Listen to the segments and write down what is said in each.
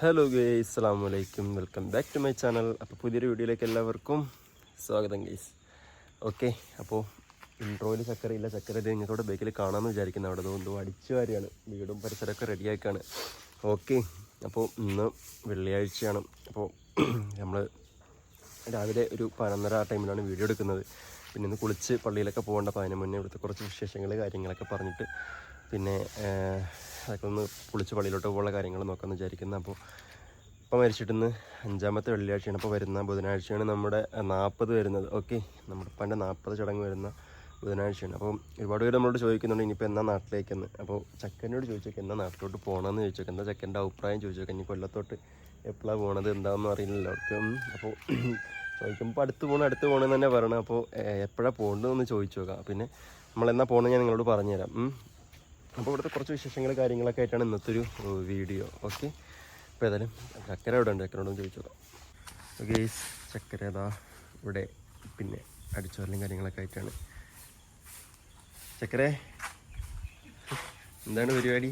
Hello guys അസ്സാം വലൈക്കും welcome back to my channel അപ്പോൾ പുതിയൊരു വീഡിയോയിലേക്ക് എല്ലാവർക്കും സ്വാഗതം ഗേയ്സ് ഓക്കെ അപ്പോൾ ഇൻട്രോയിൽ ചക്കര ഇല്ല. ചക്കര നിങ്ങൾക്കവിടെ ബേക്കിൽ കാണാമെന്ന് വിചാരിക്കുന്നു. അവിടെ തോന്നുന്നു അടിച്ചു വാരിയാണ്. വീടും പരിസരമൊക്കെ റെഡിയാക്കാണ് ഓക്കെ അപ്പോൾ ഇന്ന് വെള്ളിയാഴ്ചയാണ്. അപ്പോൾ നമ്മൾ രാവിലെ ഒരു പതിനൊന്നര ആ ടൈമിലാണ് വീഡിയോ എടുക്കുന്നത്. പിന്നെ ഇന്ന് കുളിച്ച് പള്ളിയിലൊക്കെ പോകേണ്ട. അപ്പോൾ അതിന് മുന്നേ ഇവിടുത്തെ കുറച്ച് വിശേഷങ്ങൾ കാര്യങ്ങളൊക്കെ പറഞ്ഞിട്ട് പിന്നെ അതൊക്കെ ഒന്ന് കുളിച്ച് പള്ളിയിലോട്ട് പോകാനുള്ള കാര്യങ്ങൾ നോക്കാമെന്ന് വിചാരിക്കുന്നത് അപ്പോൾ ഇപ്പോൾ മരിച്ചിട്ടുന്ന് അഞ്ചാമത്തെ വെള്ളിയാഴ്ചയാണ്. ഇപ്പോൾ വരുന്ന ബുധനാഴ്ചയാണ് നമ്മുടെ നാൽപ്പത് വരുന്നത്. ഓക്കെ നമ്മുടെ ഉപ്പാന്റെ നാൽപ്പത് ചടങ്ങ് വരുന്ന ബുധനാഴ്ചയാണ്. അപ്പോൾ ഒരുപാട് പേര് നമ്മളോട് ചോദിക്കുന്നുണ്ട് ഇനിയിപ്പോൾ എന്നാ നാട്ടിലേക്കെന്ന്? അപ്പോൾ ചക്കനോട് ചോദിച്ചൊക്കെ എന്നാ നാട്ടിലോട്ട് പോകണമെന്ന്? ചോദിച്ചൊക്കെ എന്താ ചക്കന്റെ അഭിപ്രായം? ചോദിച്ചൊക്കെ ഇനി കൊല്ലത്തോട്ട് എപ്പോഴാണ് പോകണത് എന്താണെന്ന് അറിയില്ലല്ലോ. അവർക്ക് അപ്പോൾ ചോദിക്കുമ്പോൾ അടുത്ത് പോകണം അടുത്ത് പോകണമെന്ന് തന്നെ പറയണം. അപ്പോൾ എപ്പോഴാണ് പോകേണ്ടതെന്ന് ചോദിച്ചു നോക്കാം. പിന്നെ നമ്മൾ എന്നാ പോകണമെന്ന് ഞാൻ നിങ്ങളോട് പറഞ്ഞുതരാം. അപ്പോൾ ഇവിടുത്തെ കുറച്ച് വിശേഷങ്ങൾ കാര്യങ്ങളൊക്കെ ആയിട്ടാണ് ഇന്നത്തെ ഒരു വീഡിയോ. ഓക്കെ അപ്പോൾ ഏതായാലും ചക്കര ഇവിടെ ഉണ്ട്? ചക്കരോടും ചോദിച്ചോളാം. ഓക്കെ ചക്കര ഏതാ ഇവിടെ പിന്നെ അടിച്ചോരലും കാര്യങ്ങളൊക്കെ ആയിട്ടാണ്. ചക്കരെ എന്താണ് പരിപാടി?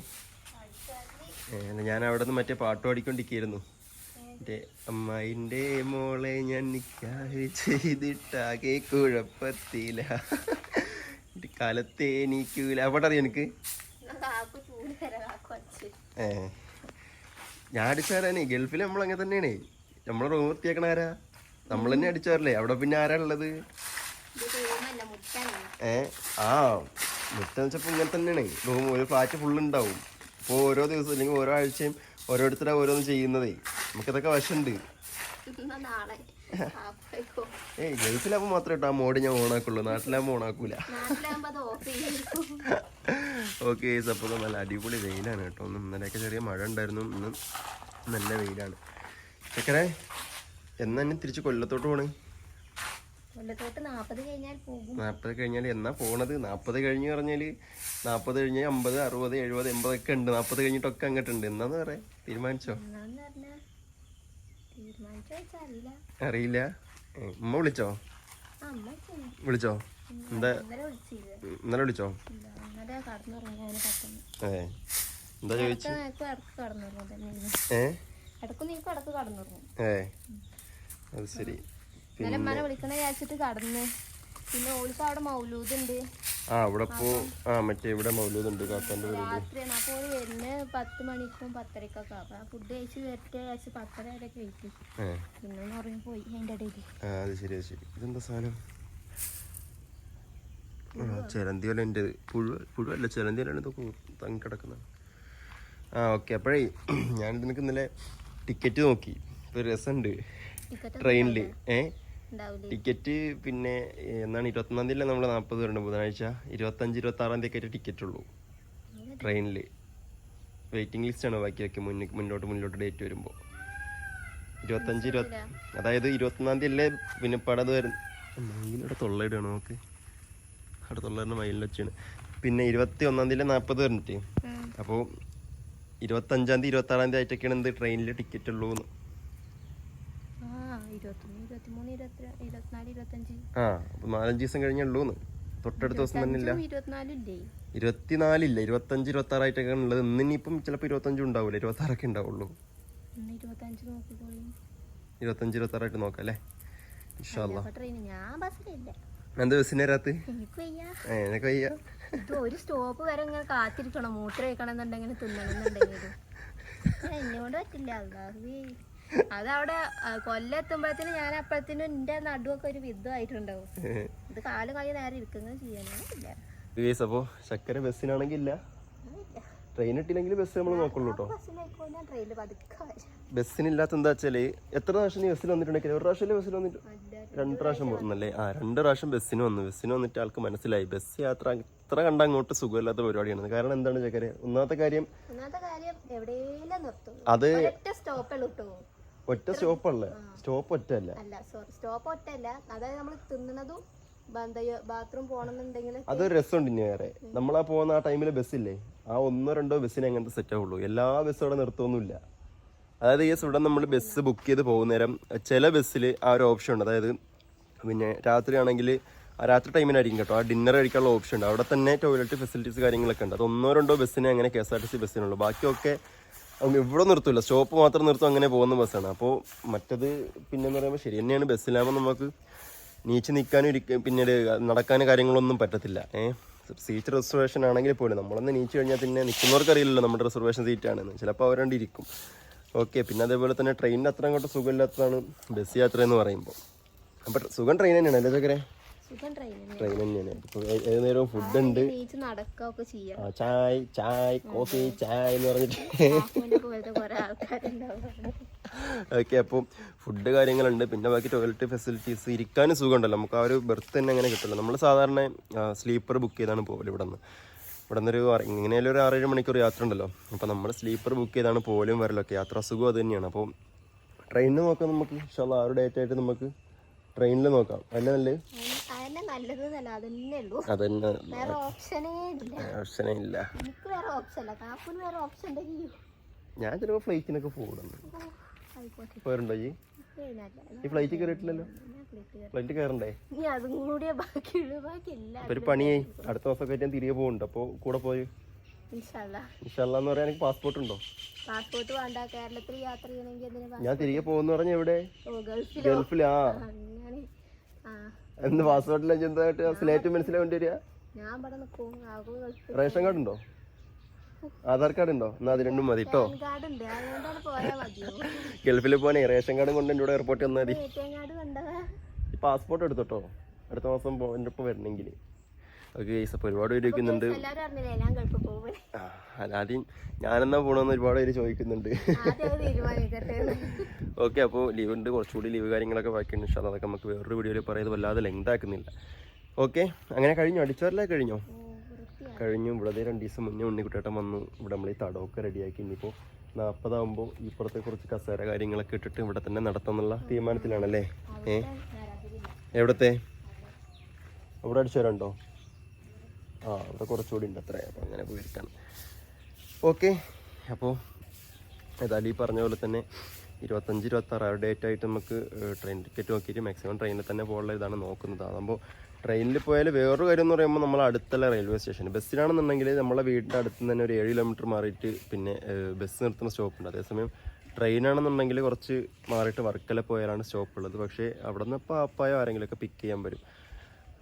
ഞാൻ അവിടെ നിന്ന് മറ്റേ പാട്ട് പാടിക്കൊണ്ടിരിക്കുകയായിരുന്നു. എന്റെ അമ്മായിന്റെ മോളെ ഞാൻ നിൽക്കാതെ ചെയ്തിട്ടാകെ കുഴപ്പത്തില്ല കാലത്തെ എനിക്കൂല അവിടെ അറിയാം എനിക്ക് ഏ. ഞാൻ അടിച്ചാരാനേ ഗൾഫിൽ നമ്മൾ അങ്ങനെ തന്നെയാണേ. നമ്മളെ റൂം വൃത്തിയാക്കണ ആരാ? നമ്മൾ തന്നെ അടിച്ചാറല്ലേ അവിടെ പിന്നെ ആരാ ഉള്ളത്? ഏ ആ. മുറ്റം വെച്ചപ്പോൾ ഇങ്ങനെ തന്നെയാണ്. റൂം ഒരു ഫ്ലാറ്റ് ഫുള്ള് ഉണ്ടാവും. ഇപ്പോൾ ഓരോ ദിവസം അല്ലെങ്കിൽ ഓരോ ആഴ്ചയും ഓരോരുത്തരാ ഓരോന്ന് ചെയ്യുന്നതേ. നമുക്കിതൊക്കെ വശമുണ്ട്. നാളെ. ഏയ് ഗൾഫിലാകുമ്പോൾ കേട്ടോ ആ മോഡ് ഞാൻ ഓണാക്കുള്ളൂ. നാട്ടിലാകുമ്പോൾ ഓണാക്കൂല. ഓക്കെ അപ്പോൾ നല്ല അടിപൊളി വെയിലാണ് കേട്ടോ. ഒന്നും ഇന്നലെയൊക്കെ ചെറിയ മഴ ഉണ്ടായിരുന്നു. ഇന്ന് നല്ല വെയിലാണ്. ചക്കരെ എന്നാ ഇനി തിരിച്ച് കൊല്ലത്തോട്ട് പോണേ? കൊല്ലത്തോട്ട് നാപ്പത് കഴിഞ്ഞാൽ പോകും. നാൽപ്പത് കഴിഞ്ഞാൽ എന്നാ പോണത്? നാൽപ്പത് കഴിഞ്ഞ് പറഞ്ഞാൽ നാൽപ്പത് കഴിഞ്ഞ് അമ്പത് അറുപത് എഴുപത് എൺപതൊക്കെ ഉണ്ട്. നാൽപ്പത് കഴിഞ്ഞിട്ടൊക്കെ അങ്ങോട്ടുണ്ട്. എന്നാന്ന് പറയാ? തീരുമാനിച്ചോ? തീരുമാനിച്ചോ അറിയില്ല. ഉമ്മ വിളിച്ചോ? അമ്മ വിളിച്ചോ? എന്താ? ഇന്നലെ വിളിച്ചോ? അതെ ഏ എന്താ ചോദിച്ചു? ഏ? അത് ശരി. പിന്നെ? വിളിക്കണ വിചാരിച്ചിട്ട് കടന്നു. പിന്നെ ഓൾക്ക് അവിടെ മൗലൂദുണ്ട് ആ ഇവിടെ പോ ആ മറ്റേ ഇവിടെ മൗലൂദുണ്ട് ഉണ്ട് വീട്. രാത്രിയാണ്. അപ്പോൾ ഓൾ വരുന്നത് പത്ത് മണിക്കും പത്തരക്കൊക്കെ അപ്പം ഫുഡ് കഴിച്ച് വരട്ടെ കഴിച്ച് പത്തര വരെയൊക്കെ കഴിക്കും. പിന്നെ ഒന്ന് ഉറങ്ങി പോയി അതിന്റെ ഇടയിൽ ആ അത് ശരി അത് ശരി. ഇതെന്താ സാധനം? ആ ചിലന്തി പോലെ എന്റെ പുഴു പുഴുവല്ല ചിലന്തി പോലെയാണ് ഇതൊക്കെ തങ്ങി കിടക്കുന്നത്. ആ ഓക്കെ. അപ്പോഴേ ഞാൻ നിനക്ക് ഇന്നലെ ടിക്കറ്റ് നോക്കി. ഇപ്പോൾ രസമുണ്ട്. ട്രെയിനിൽ. ട്രെയിനിൽ ഏ? ഉണ്ടാവില്ലേ ടിക്കറ്റ് പിന്നെ എന്നാണ് ഇരുപത്തൊന്നാം തീയതി നമ്മൾ നാൽപ്പത് വരണ്ട ബുധനാഴ്ച. ഇരുപത്തഞ്ച് ഇരുപത്തി ആറാം തീയതി ടിക്കറ്റ് ഉള്ളൂ. ട്രെയിനിൽ വെയിറ്റിംഗ് ലിസ്റ്റ് ആണ് ബാക്കി ബാക്കിയൊക്കെ മുന്നിൽ മുന്നോട്ട് മുന്നോട്ട് ഡേറ്റ് വരുമ്പോൾ ഇരുപത്തഞ്ച് ഇരുപത്തി അതായത് ഇരുപത്തൊന്നാം തീയതി അല്ലേ പിന്നെ പടത് വരുന്ന തൊള്ളയിടാണ് നമുക്ക്? അവിടെ തൊള്ളയിടുന്ന മയിലിൽ വെച്ചാണ് പിന്നെ ഇരുപത്തി ഒന്നാം തീയതി നാൽപ്പത് വരണിട്ട് അപ്പോൾ ഇരുപത്തഞ്ചാം തീയതി ഇരുപത്തി ആറാം തീയതി ആയിട്ടൊക്കെയാണ് എന്ത് ട്രെയിനിൽ ടിക്കറ്റ് ഉള്ളൂ എന്ന് ഇരുപത്തൊന്ന് ഇരുപത്തിമൂന്ന് ഇരുപത്തി ഇരുപത്തിനാല് ഇരുപത്തഞ്ച്. ആ അപ്പോൾ നാലഞ്ച് ദിവസം കഴിഞ്ഞുള്ളൂ എന്ന് തൊട്ടടുത്ത ദിവസം തന്നെ ഇല്ല അഞ്ചും ഇരുപത്തിനാലും ഇല്ലേ ഇരുപത്തിനാലില്ല ഇരുപത്തഞ്ച് ഇരുപത്തി ആറായിട്ടൊക്കെ ഉള്ളത്. ഇന്നിനിപ്പം ചിലപ്പോൾ ഇരുപത്തഞ്ചും ഉണ്ടാവില്ല ഇരുപത്തി ആറൊക്കെ ഉണ്ടാവുള്ളൂ ഇരുപത്തഞ്ച് നോക്കിക്കോളി ഇരുപത്തഞ്ച് ഇരുപത്തി ആറായിട്ട് നോക്കാം അല്ലേ? ഇൻഷാല്ല അപ്പൊ എന്താ ബസ്സിന് എനിക്ക് വയ്യ. ഒരു സ്റ്റോപ്പ് വരെ ഇങ്ങനെ കാത്തിരിക്കണം. മൂത്ര കഴിക്കണം എന്നുണ്ടെങ്കിൽ പറ്റില്ല. അതവിടെ ആ, കൊല്ലം എത്തുമ്പോഴത്തേനും ഞാൻ അപ്പോഴത്തേനും എന്റെ നടുവൊക്കെ ഒരു വിധമായിട്ടുണ്ടാവും. ഇത് കാൽ കൈ നേരെ ഇരിക്കുന്നത് ചെയ്യാനില്ല അപ്പോ അപ്പോൾ ചക്കര ബസ്സിനാണെങ്കിൽ ഇല്ല? ട്രെയിൻ ഇട്ടില്ലെങ്കിൽ ബസ് നമ്മൾ നോക്കുള്ളൂ കേട്ടോ. ബസ്സിനില്ലാത്ത എന്താ വെച്ചാൽ എത്ര പ്രാവശ്യം നീ ബസ്സിൽ വന്നിട്ടുണ്ടെങ്കിൽ ഒരു പ്രാവശ്യം ബസ്സിൽ വന്നിട്ട് രണ്ട് പ്രാവശ്യം വന്നല്ലേ? ആ രണ്ട് പ്രാവശ്യം ബസ്സിന് വന്നു. ബസ്സിന് വന്നിട്ട് ആൾക്ക് മനസ്സിലായി. ബസ് യാത്ര ഇത്ര കണ്ട അങ്ങോട്ട് സുഖമില്ലാത്ത പരിപാടിയാണ്. കാരണം എന്താണ് ചക്കര ഒന്നാമത്തെ കാര്യം അത് ഒറ്റ സ്റ്റോപ്പ് അല്ലേ സ്റ്റോപ്പ് ഒറ്റ അല്ല സോറി സ്റ്റോപ്പ് ഒറ്റല്ല അതായത് നമ്മൾ തിന്നണതും ബാത്റൂം പോകണമെന്നുണ്ടെങ്കിൽ അതൊരു രസമുണ്ട് ഇനി വേറെ. നമ്മളാ പോകുന്ന ആ ടൈമിൽ ബസ്സില്ലേ? ആ ഒന്നോ രണ്ടോ ബസ്സിന് അങ്ങനത്തെ സെറ്റ് ആവുള്ളൂ. എല്ലാ ബസ്സും അവിടെ നിർത്തുമൊന്നുമില്ല അതായത് ഈ ഇവിടെ നമ്മൾ ബസ് ബുക്ക് ചെയ്ത് പോകുന്ന നേരം ചില ബസ്സിൽ ആ ഒരു ഓപ്ഷൻ ഉണ്ട്. അതായത് പിന്നെ രാത്രി ആണെങ്കിൽ ആ രാത്രി ടൈമിനായിരിക്കും കേട്ടോ. ആ ഡിന്നർ കഴിക്കാനുള്ള ഓപ്ഷൻ ഉണ്ട്. അവിടെ തന്നെ ടോയ്ലറ്റ് ഫെസിലിറ്റീസ് കാര്യങ്ങളൊക്കെ ഉണ്ട്. അത് ഒന്നോ രണ്ടോ ബസ്സിനെ അങ്ങനെ K S R T C ബസ്സിനുള്ളൂ. ബാക്കിയൊക്കെ ഇവിടെ നിർത്തൂല. സ്റ്റോപ്പ് മാത്രം നിർത്തും അങ്ങനെ പോകുന്ന ബസ്സാണ് അപ്പോൾ മറ്റത് പിന്നെന്ന് പറയുമ്പോൾ ശരി തന്നെയാണ്. ബസ്സിലാകുമ്പോൾ നമുക്ക് നീച്ച് നിൽക്കാനും ഇരിക്ക പിന്നീട് നടക്കാനും കാര്യങ്ങളൊന്നും പറ്റത്തില്ല. ഏഹ് സീറ്റ് റിസർവേഷൻ ആണെങ്കിൽ പോലും നമ്മളൊന്ന് നീച്ച് കഴിഞ്ഞാൽ പിന്നെ നിൽക്കുന്നവർക്ക് അറിയില്ലല്ലോ നമ്മുടെ റിസർവേഷൻ സീറ്റ് ആണെന്ന്. ചിലപ്പോൾ അവരണ്ട് ഇരിക്കും. ഓക്കെ പിന്നെ അതേപോലെ തന്നെ ട്രെയിനിന്റെ അത്ര അങ്ങോട്ട് സുഖമില്ലാത്തതാണ് ബസ് യാത്ര എന്ന് പറയുമ്പോൾ അപ്പം സുഖം ട്രെയിൻ തന്നെയാണ് അല്ലേ ചക്കരെ? ട്രെയിൻ തന്നെയാണ്. ഏത് നേരവും ഫുഡ് ഉണ്ട്. നടക്കുകയൊക്കെ ചെയ്യാം. ആ, ചായ് ചായ് കോഫി ചായ് എന്ന് പറഞ്ഞിട്ട്. ഓക്കെ അപ്പോൾ ഫുഡ് കാര്യങ്ങളുണ്ട്. പിന്നെ ബാക്കി ടോയ്ലറ്റ് ഫെസിലിറ്റീസ് ഇരിക്കാനും സുഖമുണ്ടല്ലോ. നമുക്ക് ആ ഒരു ബെർത്ത് തന്നെ അങ്ങനെ കിട്ടില്ല. നമ്മൾ സാധാരണ സ്ലീപ്പർ ബുക്ക് ചെയ്താണ് പോകൽ ഇവിടെ നിന്ന് ഇവിടെ നിന്നൊരു ഇങ്ങനെയല്ല ഒരു ആറേഴ് മണിക്കൂർ യാത്ര ഉണ്ടല്ലോ. അപ്പോൾ നമ്മൾ സ്ലീപ്പർ ബുക്ക് ചെയ്താണ് പോലും വരലൊക്കെ യാത്രാസുഖം അത് തന്നെയാണ്. അപ്പോൾ ട്രെയിനിൽ നോക്കാം നമുക്ക്. ഇഷ്ടമുള്ള ആ ഒരു ഡേറ്റ് ആയിട്ട് നമുക്ക് ട്രെയിനിൽ നോക്കാം. അല്ല നല്ല അതന്നെ നല്ലത് എന്നല്ല അതന്നെ ഉള്ളൂ. അതന്നെ. വേറെ ഓപ്ഷനേ ഇല്ല. ഓപ്ഷനേ ഇല്ല. എനിക്ക് വേറെ ഓപ്ഷൻ അല്ല കാക്കൂന് വേറെ ഓപ്ഷൻ ഉണ്ടെങ്കിൽ ഞാൻ ചിലപ്പോൾ ഫ്ലൈറ്റിനൊക്കെ പോകുന്നുണ്ട് ആയിക്കോട്ടെ. പോരുണ്ടോ ഈ ഈ ഫ്ലൈറ്റ് കയറിയിട്ടില്ലല്ലോ ഫ്ലൈറ്റ് കയറണ്ടേ ഒരു പണിയായി അടുത്ത ദിവസമൊക്കെ ഞാൻ തിരികെ പോകുന്നുണ്ട് അപ്പോൾ കൂടെ പോയി. ഇൻഷല്ല എന്ന് പറയാൻ എനിക്ക് പാസ്പോർട്ട് ഉണ്ടോ? പാസ്പോർട്ട് വേണ്ട. കേരളത്തിൽ യാത്ര ചെയ്യണമെങ്കിൽ ഞാൻ തിരികെ പോകുന്നു പറഞ്ഞ എവിടെ? ഗൾഫിലാ? എന്ത് പാസ്പോർട്ടിൽ എന്തായിട്ട് സ്ലേറ്റ് മനസ്സിലാവേണ്ടി വരിക? റേഷൻ കാർഡ് ഉണ്ടോ ആധാർ കാർഡ് ഉണ്ടോ എന്നാ അത് രണ്ടും മതി കേട്ടോ ഗൾഫിൽ പോകാനേ റേഷൻ കാർഡും കൊണ്ട് എന്റെ കൂടെ എയർപോർട്ടിൽ വന്നാൽ മതി. പാസ്പോർട്ട് എടുത്തോട്ടോ അടുത്ത മാസം എന്റെ ഒപ്പം വരണമെങ്കിൽ ഓക്കെ അപ്പോൾ ഒരുപാട് പേര് ചോദിക്കുന്നുണ്ട്. ആദ്യം ഞാനെന്നാ പോണെന്ന് ഒരുപാട് പേര് ചോദിക്കുന്നുണ്ട്. ഓക്കെ അപ്പോൾ ലീവ് ഉണ്ട്. കുറച്ചുകൂടി ലീവ് കാര്യങ്ങളൊക്കെ ബാക്കിയുണ്ട്. അല്ലാ, അതൊക്കെ നമുക്ക് വേറൊരു വീഡിയോയിൽ പറയുന്നത് വല്ലാതെ ലെങ്ത് ആക്കുന്നില്ല. ഓക്കെ അങ്ങനെ കഴിഞ്ഞോ? അടിച്ചവരല്ലേ കഴിഞ്ഞോ? കഴിഞ്ഞു. ഇവിടെ രണ്ട് ദിവസം മുന്നേ ഉണ്ണിക്കുട്ടേട്ടൻ വന്നു. ഇവിടെ നമ്മൾ ഈ തടമൊക്കെ റെഡിയാക്കി. ഇനിയിപ്പോൾ നാൽപ്പതാകുമ്പോൾ ഇപ്പുറത്തെ കുറച്ച് കസേര കാര്യങ്ങളൊക്കെ ഇട്ടിട്ട് ഇവിടെ തന്നെ നടത്തുന്നുള്ള തീരുമാനത്തിലാണല്ലേ? ഏ. എവിടത്തെ? അവിടെ അടിച്ചവരുണ്ടോ ആ അവിടെ കുറച്ചുകൂടി ഉണ്ട് അത്രേ. അപ്പോൾ അങ്ങനെ പോയിരിക്കണം. ഓക്കെ അപ്പോൾ ഏതായാലും ഈ പറഞ്ഞ പോലെ തന്നെ ഇരുപത്തഞ്ച് ഇരുപത്താറ് ആ ഡേറ്റ് ആയിട്ട് നമുക്ക് ട്രെയിൻ ടിക്കറ്റ് നോക്കിയിട്ട് മാക്സിമം ട്രെയിനിൽ തന്നെ പോകാനുള്ള ഇതാണ് നോക്കുന്നത്. അതാകുമ്പോൾ ട്രെയിനിൽ പോയാൽ വേറൊരു കാര്യം എന്ന് പറയുമ്പോൾ നമ്മൾ അടുത്തുള്ള റെയിൽവേ സ്റ്റേഷൻ ബസ്സിലാണെന്നുണ്ടെങ്കിൽ നമ്മളെ വീടിന്റെ അടുത്ത് തന്നെ ഒരു ഏഴ് കിലോമീറ്റർ മാറിയിട്ട് പിന്നെ ബസ് നിർത്തുന്ന സ്റ്റോപ്പുണ്ട് അതേസമയം ട്രെയിനാണെന്നുണ്ടെങ്കിൽ കുറച്ച് മാറിയിട്ട് വർക്കല പോയാലാണ് സ്റ്റോപ്പ് ഉള്ളത്. പക്ഷേ അവിടെ നിന്ന് ഇപ്പോൾ അപ്പായോ ആരെങ്കിലുമൊക്കെ പിക്ക് ചെയ്യാൻ വരും.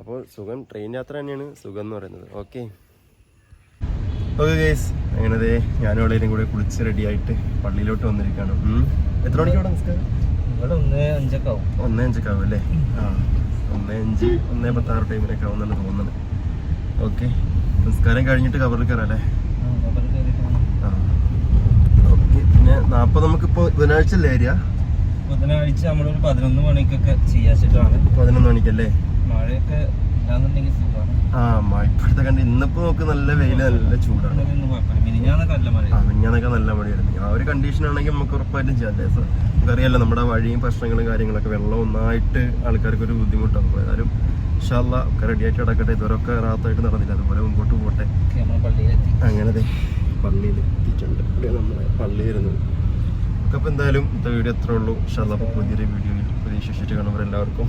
അപ്പോൾ സുഖം ട്രെയിൻ യാത്ര തന്നെയാണ് സുഖം എന്ന് പറയുന്നത്. ഓക്കെ ഓക്കെ ഗേസ് അങ്ങനെ ദേ ഞാനും അവളേരും കൂടെ കുളിച്ച് റെഡിയായിട്ട് പള്ളിയിലോട്ട് വന്നിരിക്കുകയാണ് എത്ര മണിക്ക് ഇവിടെ നിസ്കാരം? ഇവിടെ ഒന്നേ അഞ്ചൊക്കെ ആവും. ഒന്നേ അഞ്ചൊക്കെ ആവും അല്ലേ? ആ. ഒന്നേ അഞ്ച് ഒന്നേ പത്താറ് ടൈമിലൊക്കെ ആവുന്നാണ് തോന്നുന്നത്. ഓക്കെ നിസ്കാരം കഴിഞ്ഞിട്ട് കവറിൽ കയറാം അല്ലേ? ആ ഓക്കെ പിന്നെ നാൽപ്പത് നമുക്കിപ്പോൾ ബുധനാഴ്ച അല്ലേ ഏരിയ ബുധനാഴ്ച നമ്മളൊരു പതിനൊന്ന് മണിക്കൊക്കെ ചെയ്യാച്ചിട്ടാണ്. പതിനൊന്ന് മണിക്കല്ലേ? മഴയൊക്കെ ഇല്ലാന്നുണ്ടെങ്കിൽ സുഖമാണ്. ആ മഴ ഇപ്പോഴത്തെ കണ്ട് ഇന്നിപ്പോ നോക്ക് നല്ല വെയിൽ നല്ല ചൂടാണ്. മിഞ്ഞാന്നൊക്കെ നല്ല മഴയായിരുന്നു. ആ ഒരു കണ്ടീഷൻ ആണെങ്കിൽ നമുക്ക് ഉറപ്പായിട്ടും ചെയ്യാം. അല്ലേ സർ? നമുക്കറിയാലോ നമ്മുടെ വഴിയും പ്രശ്നങ്ങളും കാര്യങ്ങളൊക്കെ വെള്ളം ഒന്നായിട്ട് ആൾക്കാർക്ക് ഒരു ബുദ്ധിമുട്ടാകും അപ്പോൾ ഏതായാലും ഷാല്ല ഒക്കെ റെഡി ആയിട്ട് കിടക്കട്ടെ ഇതുവരൊക്കെ റാത്തായിട്ട് നടന്നില്ല. അതുപോലെ മുമ്പോട്ട് പോട്ടെ. അങ്ങനെ പള്ളിയിൽ എത്തിയിട്ടുണ്ട് ഇവിടെ നമ്മളെ പള്ളി വരുന്നത് അപ്പോൾ എന്തായാലും ഇന്നത്തെ വീഡിയോ എത്ര ഉള്ളൂ. അപ്പോൾ പുതിയൊരു വീഡിയോയിൽ പ്രതീക്ഷിച്ചിട്ട് കാണുമ്പോൾ എല്ലാവർക്കും